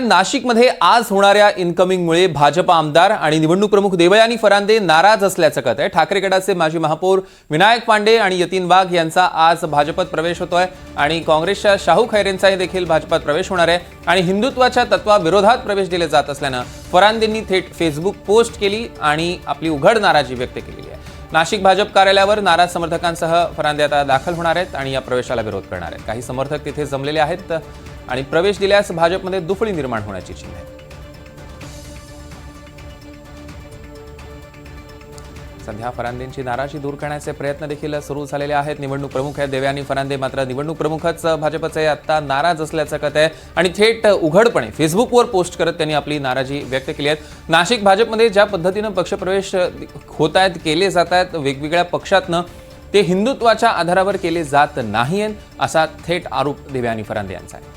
नाशिकमध्ये आज होणाऱ्या इन्कमिंगमुळे भाजप आमदार आणि निवडणूक प्रमुख देवयानी फरांदे नाराज असल्याचं कळत आहे ठाकरे गटाचे माजी महापौर विनायक पांडे आणि यतीन वाघ यांचा आज भाजपात प्रवेश होतोय आणि काँग्रेसच्या शाहू खैरेंचाही देखील भाजपात प्रवेश होणार आहे आणि हिंदुत्वाच्या तत्वाविरोधात प्रवेश दिले जात असल्यानं फरांदेंनी थेट फेसबुक पोस्ट केली आणि आपली उघड नाराजी व्यक्त केलेली आहे. नाशिक भाजप कार्यालयावर नाराज समर्थकांसह फरांदे आता दाखल होणार आहेत आणि या प्रवेशाला विरोध करणार आहेत. काही समर्थक तिथे जमलेले आहेत. आणि प्रवेश दिल्यास भाजपमध्ये दुफळी निर्माण होण्याची चिन्ह आहे. सध्या फरांदेंची नाराजी दूर करण्याचे प्रयत्न देखील सुरू झालेले आहेत. निवडणूक प्रमुख आहेत देवयानी फरांदे. मात्र निवडणूक प्रमुखच भाजपचे आता नाराज असल्याचं कथ आहे आणि थेट उघडपणे फेसबुकवर पोस्ट करत त्यांनी आपली नाराजी व्यक्त केली आहे नाशिक भाजपमध्ये ज्या पद्धतीनं पक्षप्रवेश होत आहेत केले जात आहेत वेगवेगळ्या पक्षातनं ते हिंदुत्वाच्या आधारावर केले जात नाही असा थेट आरोप देवयानी फरांदे यांचा आहे.